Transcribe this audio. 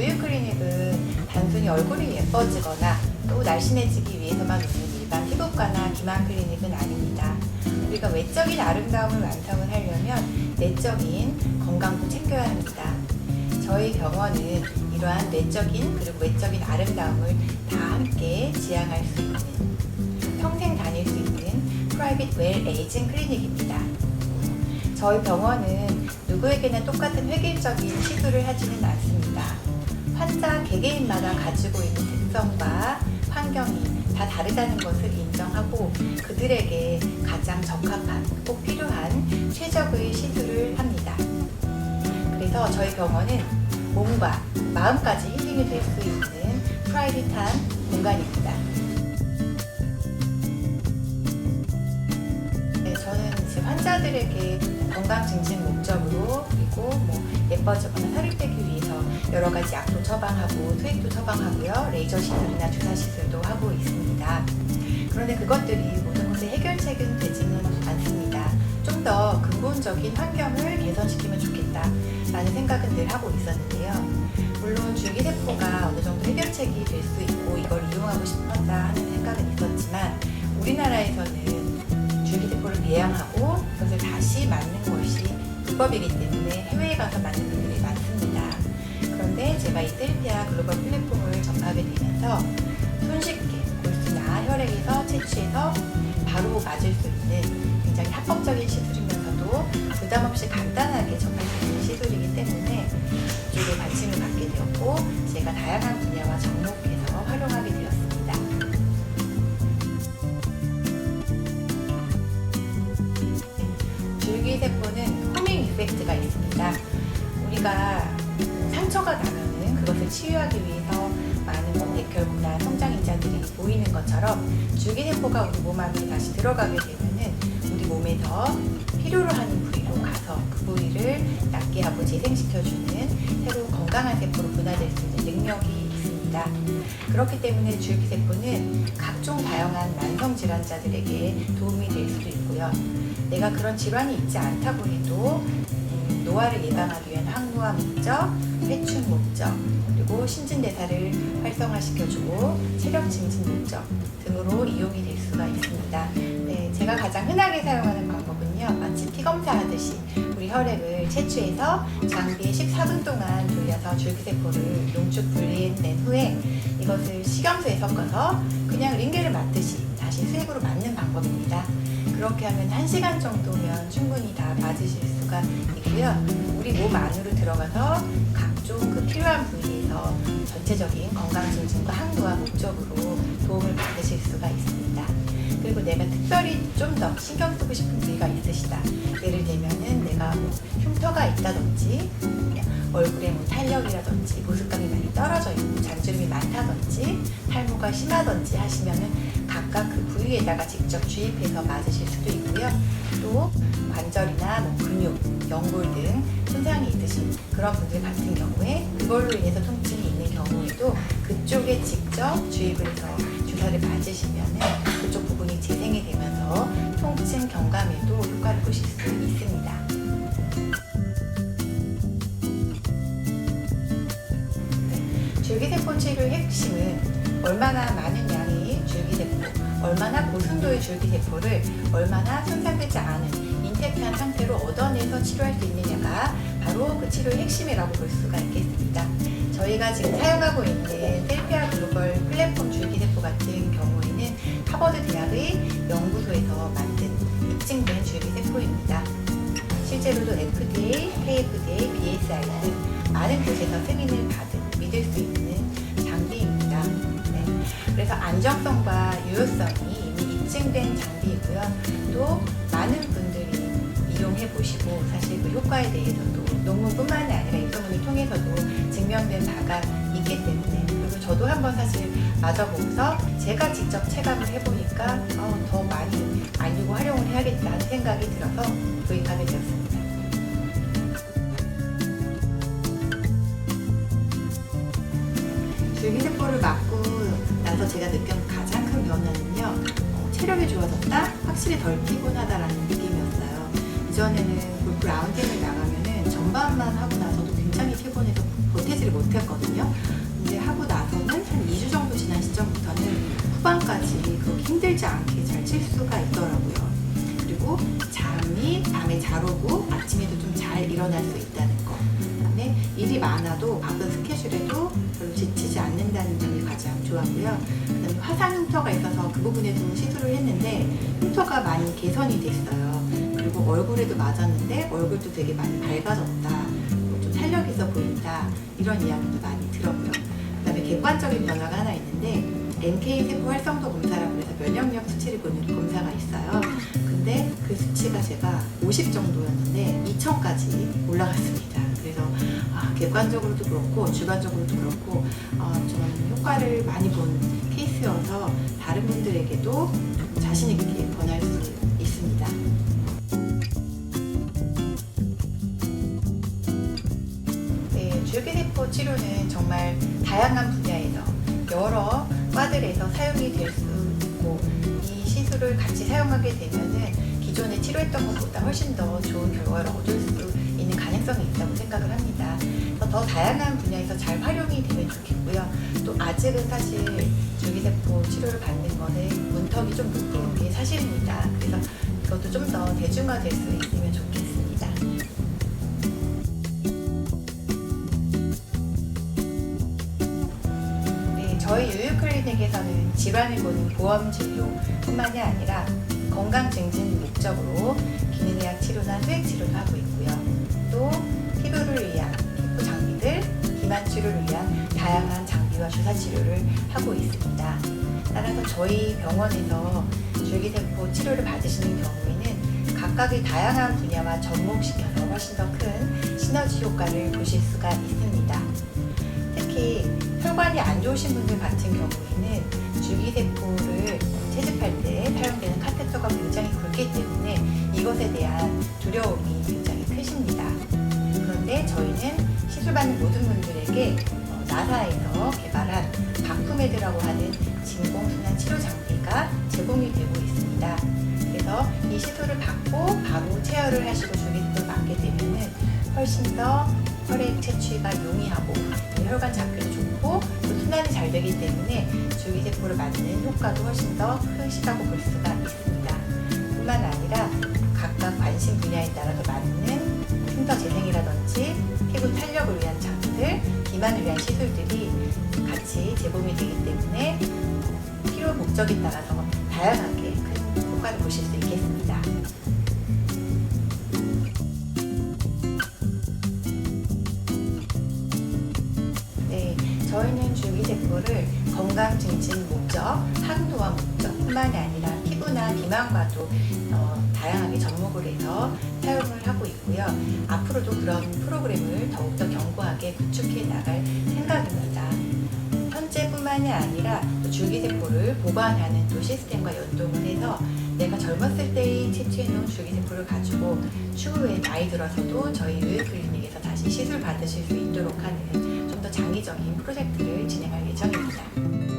누유 클리닉은 단순히 얼굴이 예뻐지거나 또 날씬해지기 위해서만 있는 일반 피부과나 기만 클리닉은 아닙니다. 우리가 외적인 아름다움을 완성을 하려면 내적인 건강도 챙겨야 합니다. 저희 병원은 이러한 내적인 그리고 외적인 아름다움을 다 함께 지향할 수 있는 평생 다닐 수 있는 프라이빗 웰 에이징 클리닉입니다. 저희 병원은 누구에게나 똑같은 획일적인 시술을 하지는 않습니다. 환자 개개인마다 가지고 있는 특성과 환경이 다 다르다는 것을 인정하고 그들에게 가장 적합한 꼭 필요한 최적의 시술을 합니다. 그래서 저희 병원은 몸과 마음까지 힐링이 될 수 있는 프라이빗한 공간입니다. 네, 저는 이제 환자들에게 건강 증진 목적으로 그리고 뭐 예뻐지거나 살을 빼기 위해서 여러 가지 약도 처방하고 투액도 처방하고요 레이저 시술이나 주사 시술도 하고 있습니다. 그런데 그것들이 모든 것의 해결책은 되지는 않습니다. 좀 더 근본적인 환경을 개선시키면 좋겠다라는 생각은 늘 하고 있었는데요. 물론 줄기세포가 어느 정도 해결책이 될 수 있고 이걸 이용하고 싶었다 하는 생각은 있었지만 우리나라에서는 배양하고 그것을 다시 맞는 것이 불법이기 때문에 해외에 가서 맞는 분들이 많습니다. 그런데 제가 이 셀피아 글로벌 플랫폼을 접하게 되면서 손쉽게 골수나 혈액에서 채취해서 바로 맞을 수 있는 굉장히 합법적인 시술이면서도 부담 없이 간단하게 접할 수 있는 치유하기 위해서 많은 뭐 백혈구나 성장인자들이 보이는 것처럼 줄기세포가 우리 몸 안에 다시 들어가게 되면은 우리 몸에서 필요로 하는 부위로 가서 그 부위를 낫게 하고 재생시켜주는 새로운 건강한 세포로 분화될 수 있는 능력이 있습니다. 그렇기 때문에 줄기세포는 각종 다양한 만성 질환자들에게 도움이 될 수도 있고요. 내가 그런 질환이 있지 않다고 해도 음, 노화를 예방하기 위한 항노화 목적, 회춘 목적, 그리고 신진대사를 활성화시켜주고 체력 증진 목적 등으로 이용이 될 수가 있습니다. 네, 제가 가장 흔하게 사용하는 방법은요, 마치 피 검사하듯이 우리 혈액을 채취해서 장비에 14분 동안 돌려서 줄기세포를 용축 분리해낸 후에 이것을 식염수에 섞어서 그냥 링겔을 맞듯이 다시 수액으로 맞는 방법입니다. 그렇게 하면 1시간 정도면 충분히 다 맞으실 수가 있고요. 우리 몸 안으로 들어가서 각종 그 필요한 부위에서 전체적인 건강 증진과 항노화 목적으로 도움을 받으실 수가 있습니다. 그리고 내가 특별히 좀 더 신경 쓰고 싶은 부위가 있으시다. 예를 들면은 내가 뭐 흉터가 있다든지 얼굴에 뭐 탄력이라든지 보습감이 많이 떨어져 있고 잔주름이 많다든지 탈모가 심하든지 하시면은 각각 그 부위에다가 직접 주입해서 맞으실 수도 있고요. 또 관절이나 뭐 근육, 연골 등 손상이 있으신 그런 분들 같은 경우에 그걸로 인해서 통증이 있는 경우에도 그쪽에 직접 주입을 해서 주사를 맞으시면은 그쪽 부분 이 재생이 되면서 통증 경감에도 효과를 보실 수 있습니다. 줄기세포 치료의 핵심은 얼마나 많은 양의 줄기세포, 얼마나 고순도의 줄기세포를 얼마나 손상되지 않은 인텍트한 상태로 얻어내서 치료할 수 있느냐가 바로 그 치료의 핵심이라고 볼 수가 있겠습니다. 저희가 지금 사용하고 있는 셀피아 글로벌 플랫폼 줄기세포 같은 경우에 는 하버드 대학의 연구소에서 만든 입증된 줄기 세포입니다. 실제로도 FDA, KFDA, BSI 등 많은 곳에서 승인을 받은 믿을 수 있는 장비입니다. 네. 그래서 안정성과 유효성이 이미 입증된 장비이고요. 또 많은 분들이 이용해 보시고 사실 그 효과에 대해서도 논문뿐만이 아니라 입소문을 통해서도 증명된 바가 있기 때문에 저도 한번 사실 맞아보면서 제가 직접 체감을 해보니까 어, 더 많이 알리고 활용을 해야겠다는 생각이 들어서 도입하게 되었습니다. 줄기세포를 맞고 나서 제가 느낀 가장 큰 변화는요 어, 체력이 좋아졌다 확실히 덜 피곤하다라는 느낌이었어요 이전에는 골프 라운딩을 나가면은 전반만 하고 나서도 굉장히 피곤해서 버티지를 못했거든요. 근데 하고 힘들지 않게 잘 칠 수가 있더라고요. 그리고 잠이 밤에 잘 오고 아침에도 좀 잘 일어날 수 있다는 거. 그다음에 일이 많아도 바쁜 스케줄에도 별로 지치지 않는다는 점이 가장 좋았고요. 그다음에 화상 흉터가 있어서 그 부분에 좀 시술을 했는데 흉터가 많이 개선이 됐어요. 그리고 얼굴에도 맞았는데 얼굴도 되게 많이 밝아졌다. 좀 탄력 있어 보인다. 이런 이야기도 많이 들었고요. 그다음에 객관적인 변화가 하나 있는데 NK 세포 활성도 검사라고 해서 수치가 제가 50 정도였는데 2천까지 올라갔습니다. 그래서 아, 객관적으로도 그렇고 주관적으로도 그렇고 어, 좀 효과를 많이 본 케이스여서 다른 분들에게도 자신 있게 권할 수 있습니다. 네, 줄기세포 치료는 정말 다양한 분야에서 여러 과들에서 사용이 될 수 있고 이 시술을 같이 사용하게 되면은 치료했던 것보다 훨씬 더 좋은 결과를 얻을 수 있는 가능성이 있다고 생각을 합니다. 더 다양한 분야에서 잘 활용이 되면 좋겠고요. 또 아직은 사실 줄기세포 치료를 받는 거는 문턱이 좀 높은 게 사실입니다. 그래서 이것도 좀 더 대중화될 수 있으면 좋겠습니다. 네, 저희 유유클리닉에서는 질환을 보는 보험 진료뿐만이 아니라 건강 증진 목적으로 기능의학 치료나 수액 치료도 하고 있고요. 또 피부를 위한 피부 장비들, 비만 치료를 위한 다양한 장비와 주사 치료를 하고 있습니다. 따라서 저희 병원에서 줄기세포 치료를 받으시는 경우에는 각각의 다양한 분야와 접목시켜서 훨씬 더 큰 시너지 효과를 보실 수가 있습니다. 특히 혈관이 안 좋으신 분들 같은 경우에는 줄기세포를 채집할 때 사용되는 카테터가 굉장히 굵기 때문에 이것에 대한 두려움이 굉장히 크십니다. 그런데 저희는 시술받는 모든 분들에게 어, 나사에서 개발한 바쿠메드라고 하는 진공순환 치료 장비가 제공이 되고 있습니다. 그래서 이 시술을 받고 바로 체열을 하시고 줄기세포를 맞게 되면은 훨씬 더 혈액 채취가 용이하고 또 혈관 잡기도 좋고 또 순환이 잘 되기 때문에 줄기세포를 맞는 효과도 훨씬 더 크시다고 볼 수가 있습니다. 뿐만 아니라 각각 관심 분야에 따라서 맞는 흉터 재생이라든지 피부 탄력을 위한 장비들, 비만을 위한 시술들이 같이 제공이 되기 때문에 필요 목적에 따라서 다양하게 큰 효과를 보실 수 있겠습니다. 줄기세포를 건강 증진 목적, 항노화 목적뿐만이 아니라 피부나 비만과도 어, 다양하게 접목을 해서 사용을 하고 있고요. 앞으로도 그런 프로그램을 더욱더 견고하게 구축해 나갈 생각입니다. 현재뿐만이 아니라 또 줄기세포를 보관하는 또 시스템과 연동을 해서 내가 젊었을 때에 채취해놓은 줄기세포를 가지고 추후에 나이 들어서도 저희 의클리닉에서 다시 시술 받으실 수 있도록 하는 장기적인 프로젝트를 진행할 예정입니다.